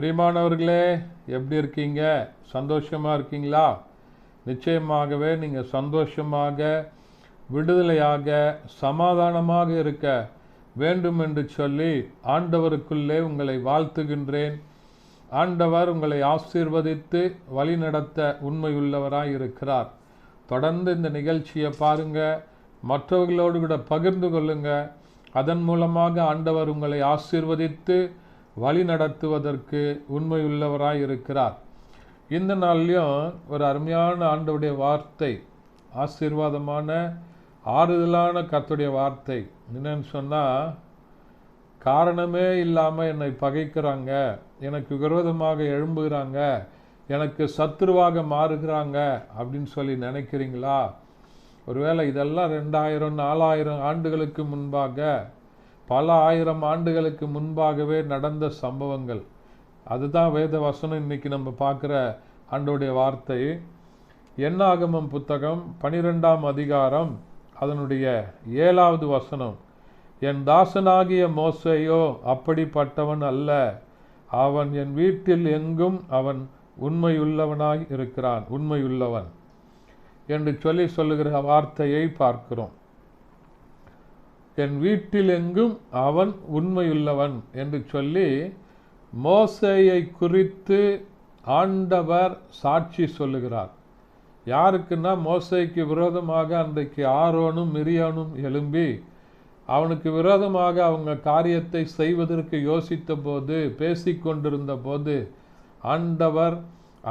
பிரியமானவர்களே எப்படி இருக்கீங்க? சந்தோஷமாக இருக்கீங்களா? நிச்சயமாகவே நீங்கள் சந்தோஷமாக விடுதலையாக சமாதானமாக இருக்க வேண்டும் என்று சொல்லி ஆண்டவருக்குள்ளே உங்களை வாழ்த்துகின்றேன். ஆண்டவர் உங்களை ஆசீர்வதித்து வழிநடத்த உண்மையுள்ளவராய் இருக்கிறார். தொடர்ந்து இந்த நிகழ்ச்சியை பாருங்கள் மற்றவர்களோடு கூட பகிர்ந்து கொள்ளுங்கள் அதன் மூலமாக ஆண்டவர் உங்களை ஆசீர்வதித்து வழி நடத்துவதற்கு உண்மையுள்ளவராய் இருக்கிறார் இந்த நாள்லையும் ஒரு அருமையான ஆண்டவுடைய வார்த்தை ஆசீர்வாதமான ஆறுதலான கத்துடைய வார்த்தை. என்னன்னு சொன்னால் காரணமே இல்லாமல் என்னை பகைக்கிறாங்க எனக்கு விரோதமாக எழும்புகிறாங்க எனக்கு சத்துருவாக மாறுகிறாங்க அப்படின்னு சொல்லி நினைக்கிறீங்களா? ஒருவேளை இதெல்லாம் ரெண்டாயிரம் நாலாயிரம் ஆண்டுகளுக்கு முன்பாக பல ஆயிரம் ஆண்டுகளுக்கு முன்பாகவே நடந்த சம்பவங்கள். அதுதான் வேத வசனம் இன்னைக்கு நம்ம பார்க்குற ஆண்டோடைய வார்த்தை. எண்ணாகமம் புத்தகம் பனிரெண்டாம் அதிகாரம் அதனுடைய ஏழாவது வசனம். என் தாசனாகிய மோசையோ அப்படிப்பட்டவன் அல்ல. அவன் என் வீட்டில் எங்கும் அவன் உண்மையுள்ளவனாய் இருக்கிறான் உண்மையுள்ளவன். என்று சொல்லி சொல்லுகிற வார்த்தையை பார்க்கிறோம். என் வீட்டிலெங்கும் அவன் உண்மையுள்ளவன் என்று சொல்லி மோசையை குறித்து ஆண்டவர் சாட்சி சொல்லுகிறார். யாருக்குன்னா மோசைக்கு விரோதமாக அன்றைக்கு ஆரோனும் மிரியானும் எழும்பி அவனுக்கு விரோதமாக அவங்க காரியத்தை செய்வதற்கு யோசித்த போது பேசிக்கொண்டிருந்த போது ஆண்டவர்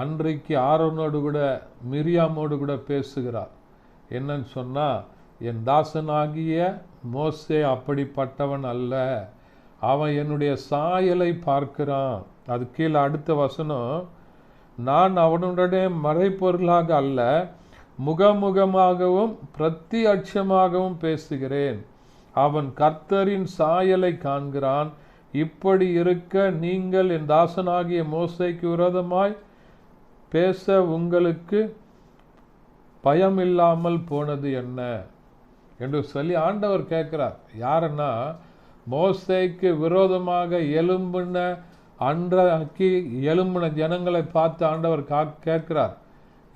அன்றைக்கு ஆரோனோடு கூட மிரியாமோடு கூட பேசுகிறார். என்னன்னு சொன்னால் என் தாசனாகிய மோசே அப்படிப்பட்டவன் அல்ல. அவன் என்னுடைய சாயலை பார்க்கிறான். அது கீழே அடுத்த வசனம். நான் அவனுடைய மறைப்பொருளாக அல்ல முகமுகமாகவும் பிரத்தியட்சமாகவும் பேசுகிறேன். அவன் கர்த்தரின் சாயலை காண்கிறான். இப்படி இருக்க நீங்கள் என் தாசனாகிய மோசைக்கு விரோதமாய் பேச உங்களுக்கு பயம் இல்லாமல் போனது என்ன? என்று சொல்லி ஆண்டவர் கேட்குறார். யாருன்னா மோசைக்கு விரோதமாக எலும்புன அன்றைக்கு எலும்புன ஜனங்களை பார்த்து ஆண்டவர் கா கேட்குறார்.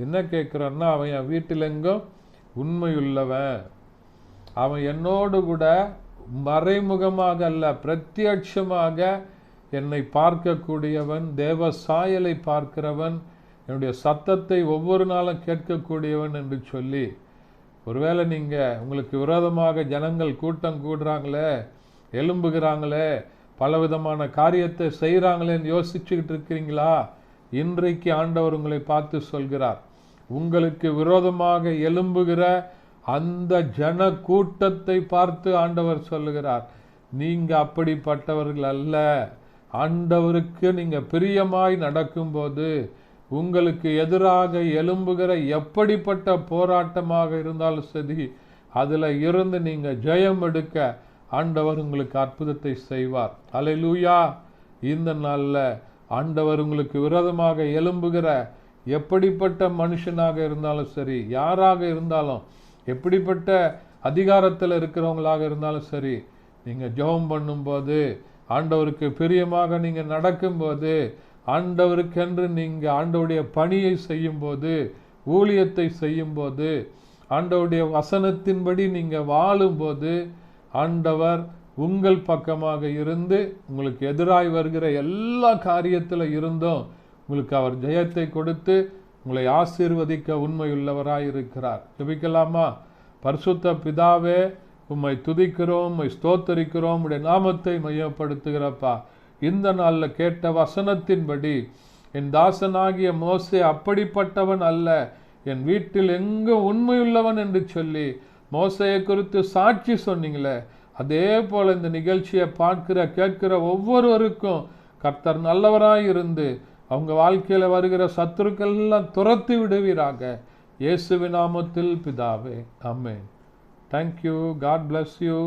என்ன கேட்குறான்னா அவன் என் வீட்டிலெங்கும் உண்மையுள்ளவன். அவன் என்னோடு கூட மறைமுகமாக அல்ல பிரத்யட்சமாக என்னை பார்க்கக்கூடியவன் தேவ சாயலை பார்க்கிறவன் என்னுடைய சத்தத்தை ஒவ்வொரு நாளும் கேட்கக்கூடியவன் என்று சொல்லி ஒருவேளை நீங்கள் உங்களுக்கு விரோதமாக ஜனங்கள் கூட்டம் கூடுறாங்களே எலும்புகிறாங்களே பலவிதமான காரியத்தை செய்கிறாங்களேன்னு யோசிச்சுக்கிட்டு இருக்கிறீங்களா? இன்றைக்கு ஆண்டவர் உங்களை பார்த்து சொல்கிறார் உங்களுக்கு விரோதமாக எலும்புகிற அந்த ஜன கூட்டத்தை பார்த்து ஆண்டவர் சொல்லுகிறார் நீங்கள் அப்படிப்பட்டவர்கள் அல்ல. ஆண்டவருக்கு நீங்கள் பிரியமாய் நடக்கும்போது உங்களுக்கு எதிராக எழும்புகிற எப்படிப்பட்ட போராட்டமாக இருந்தாலும் சரி அதில் இருந்து நீங்கள் ஜெயம் எடுக்க ஆண்டவர் உங்களுக்கு அற்புதத்தை செய்வார். அலைலூயா இந்த நாளில் ஆண்டவர் உங்களுக்கு விரோதமாக எழும்புகிற எப்படிப்பட்ட மனுஷனாக இருந்தாலும் சரி யாராக இருந்தாலும் எப்படிப்பட்ட அதிகாரத்தில் இருக்கிறவங்களாக இருந்தாலும் சரி நீங்கள் ஜெபம் பண்ணும்போது ஆண்டவருக்கு பிரியமாக நீங்கள் நடக்கும்போது ஆண்டவருக்கென்று நீங்கள் ஆண்டவுடைய பணியை செய்யும்போது ஊழியத்தை செய்யும்போது ஆண்டவுடைய வசனத்தின்படி நீங்கள் வாழும்போது ஆண்டவர் உங்கள் பக்கமாக இருந்து உங்களுக்கு எதிராய் வருகிற எல்லா காரியத்தில் இருந்தும் உங்களுக்கு அவர் ஜெயத்தை கொடுத்து உங்களை ஆசீர்வதிக்க உண்மையுள்ளவராய் இருக்கிறார். ஜபிக்கலாமா? பரிசுத்த பிதாவே உம்மை துதிக்கிறோம் உம்மை ஸ்தோத்தரிக்கிறோம் உடைய நாமத்தை மையப்படுத்துகிறப்பா. இந்த நாளில் கேட்ட வசனத்தின்படி என் தாசனாகிய மோசே அப்படிப்பட்டவன் அல்ல. என் வீட்டில் எங்கும் உண்மையுள்ளவன்? என்று சொல்லி மோசையை குறித்து சாட்சி சொன்னீங்களே. அதே போல் இந்த நிகழ்ச்சியை பார்க்கிற கேட்கிற ஒவ்வொருவருக்கும் கர்த்தர் நல்லவராக இருந்து அவங்க வாழ்க்கையில் வருகிற சத்துருக்கள்லாம் துரத்தி விடுவீராக. இயேசுவி நாமத்தில் பிதாவே amen thank you God bless you